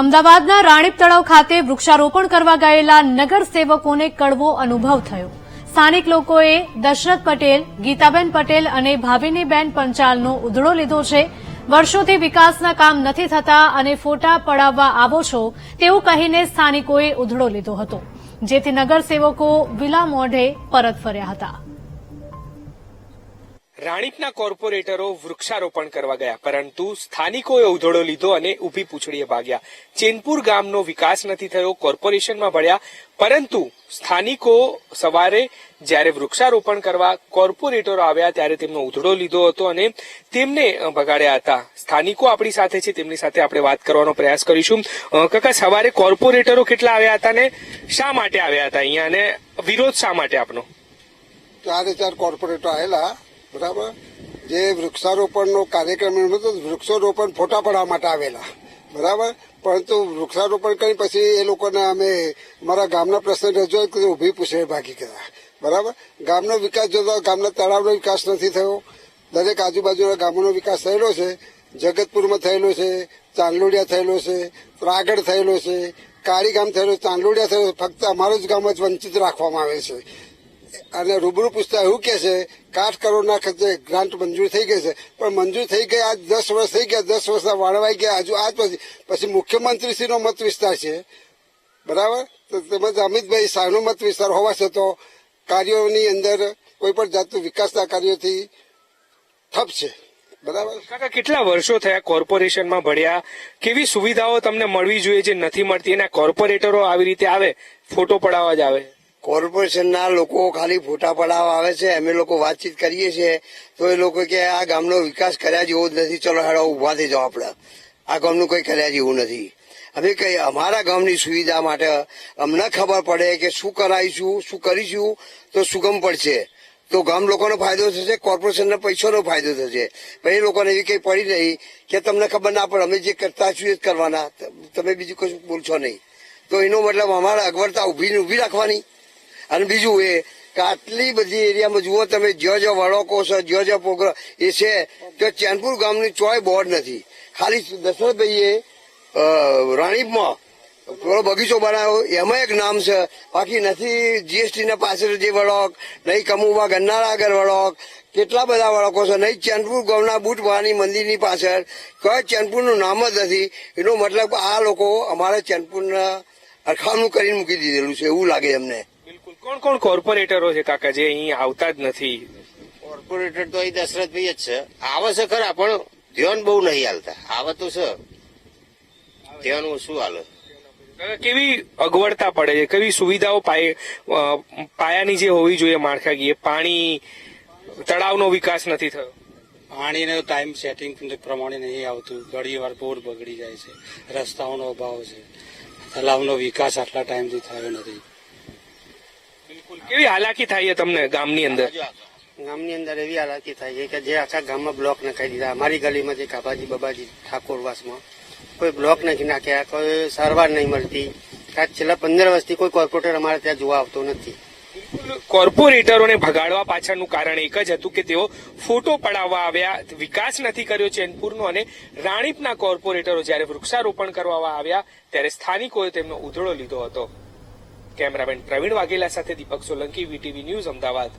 અમદાવાદના રાણીપ તળાવ ખાતે વૃક્ષારોપણ કરવા ગયેલા નગરસેવકોને કડવો અનુભવ થયો. સ્થાનિક લોકોએ દશરથ પટેલ, ગીતાબેન પટેલ અને ભાવિનીબેન પંચાલનો ઉધડો લીધો છે. વર્ષોથી વિકાસના કામ નથી થતા અને ફોટા પડાવવા આવો છો તેવું કહીને સ્થાનિકોએ ઉધડો લીધો હતો. જેથી નગરસેવકો વિલા મોઢે પરત ફર્યા હતા. રાણીપના કોર્પોરેટરો વૃક્ષારોપણ કરવા ગયા, પરંતુ સ્થાનિકોએ ઉધડો લીધો અને ઊભી પૂછડીએ ભાગ્યા. ચેનપુર ગામનો વિકાસ નથી થયો, કોર્પોરેશનમાં ભળ્યા, પરંતુ સ્થાનિકો સવારે જ્યારે વૃક્ષારોપણ કરવા કોર્પોરેટરો આવ્યા ત્યારે તેમનો ઉધડો લીધો હતો અને તેમને ભગાડ્યા હતા. સ્થાનિકો આપણી સાથે છે, તેમની સાથે આપણે વાત કરવાનો પ્રયાસ કરીશું. કાકા, સવારે કોર્પોરેટરો કેટલા આવ્યા હતા ને શા માટે આવ્યા હતા અહીંયા? અને વિરોધ શા માટે આપનો? ચારે ચાર કોર્પોરેટરો આવેલા. બરાબર? જે વૃક્ષારોપણનો કાર્યક્રમ હતો વૃક્ષારોપણ ફોટા પડવા માટે આવેલા. બરાબર? પરંતુ વૃક્ષારોપણ કરી પછી એ લોકોને અમે મારા ગામના પ્રશ્ન રજૂઆત કરી ઊભી પૂછે, ભાગી ગયા. બરાબર? ગામનો વિકાસ જોતા ગામના તળાવનો વિકાસ નથી થયો. દરેક આજુબાજુના ગામોનો વિકાસ થયેલો છે. જગતપુરમાં થયેલો છે, ચાંદલોડિયા થયેલો છે રાગડ થયેલો છે કાળી ગામ થયેલો, ચાંદલોડિયા થયેલો ફક્ત અમારું જ ગામ જ વંચિત રાખવામાં આવે છે. અને રૂબરૂ પૂછતા એવું કે છે કે આઠ કરોડના ખર્ચે ગ્રાન્ટ મંજૂર થઈ ગઈ છે. પણ મંજૂર થઈ ગઈ આજ દસ વર્ષ થઈ ગયા, દસ વર્ષના વાળવાઈ ગયા, હજુ આજ પછી પછી મુખ્યમંત્રીશ્રીનો મત વિસ્તાર છે. બરાબર? તો તેમજ અમિતભાઈ શાહનો મત વિસ્તાર હોવા છતાં કાર્યોની અંદર કોઈ પણ જાતનું વિકાસના કાર્યોથી ઠપ છે. બરાબર? કાકા, કેટલા વર્ષો થયા કોર્પોરેશનમાં ભળ્યા કેવી સુવિધાઓ તમને મળવી જોઈએ જે નથી મળતી? એના કોર્પોરેટરો આવી રીતે આવે, ફોટો પડાવવા જ આવે? કોર્પોરેશનના લોકો ખાલી ફોટા પડાવવા આવે છે, અમે લોકો વાતચીત કરીએ છીએ, તો એ લોકો કે આ ગામનો વિકાસ કર્યા જેવો જ નથી, ચલો હેડો ઊભા થઈ જાઓ આપણે. આ ગામનું કંઈ કર્યા જેવું નથી. અમે કઈ અમારા ગામની સુવિધા માટે અમને ખબર પડે કે શું કરાવીશું, શું કરીશું, તો સુગમ પડશે. તો ગામ લોકોનો ફાયદો થશે, કોર્પોરેશનના પૈસાનો ફાયદો થશે. પણ એ લોકોને એવી કઈ પડી નહીં કે તમને ખબર ના પડે, અમે જે કરતા છું એ જ કરવાના. તમે બીજું કશું બોલશો નહીં. તો એનો મતલબ અમારે અગવડતા ઊભી ઊભી રાખવાની. અને બીજું એ કે આટલી બધી એરિયામાં જુઓ તમે, જ્યાં જ્યાં વળોકો છે, જ્યાં જ્યાં પ્રોગ્રામ એ છે, તો ચેનપુર ગામની ચોય બોર્ડ નથી. ખાલી દશરથભાઈએ રાણીપમાં થોડો બગીચો બનાવ્યો, એમાં એક નામ છે, બાકી નથી જીએસટી ના પાછળ જે વળોક, નહીં કમુવા ગન્નાળા આગળ વળોક, કેટલા બધા વળોકો છે, નહીં ચેનપુર ગામના બુટ ભવાની મંદિરની પાછળ, કોઈ ચેનપુરનું નામ જ નથી. એનો મતલબ આ લોકો અમારે ચેનપુરના અરખામણું કરીને મૂકી દીધેલું છે, એવું લાગે અમને. કોણ કોણ કોર્પોરેટરો છે કાકા? જે અહીં આવતા જ નથી. કોર્પોરેટર તો અહીં દશરથભાઈ જ છે. આવે છે ખરા પણ ધ્યાન બહુ નહીં હાલતા. આવે તો છે. ધ્યાન ઓછું હાલે? કેવી અગવડતા પડે છે? કેવી સુવિધાઓ પાય- પાયાની જે હોવી જોઈએ માળખાકીય? પાણી તળાવનો વિકાસ નથી થયો. પાણીનો ટાઈમ સેટિંગ પ્રમાણે નહીં આવતું. ઘણી વાર બોર બગડી જાય છે. રસ્તાઓનો અભાવ છે. તળાવનો વિકાસ આટલા ટાઈમથી થયો નથી. કેવી હાલાકી થાય છે તમને ગામની અંદર? ગામની અંદર એવી હાલાકી થાય છે કે જે આખા ગામમાં બ્લોક નખાઈ દીધા. અમારી ગલીમાં જે કાબાજી બાબાજી ઠાકોરવાસમાં કોઈ બ્લોક નથી નાખ્યા કોઈ સારવાર નહીં મળતી. કાં છેલ્લા પંદર વર્ષથી કોઈ કોર્પોરેટર અમારે ત્યાં જોવા આવતો નથી. કોર્પોરેટરોને ભગાડવા પાછળનું કારણ એક જ હતું કે તેઓ ફોટો પડાવવા આવ્યા વિકાસ નથી કર્યો ચેનપુરનો અને રાણીપના કોર્પોરેટરો જ્યારે વૃક્ષારોપણ કરવા આવ્યા ત્યારે સ્થાનિકોએ તેમનો ઉધડો લીધો હતો. કેમેરામેન પ્રવીણ વાઘેલા સાથે દીપક સોલંકી વીટીવી ન્યૂઝ અમદાવાદ.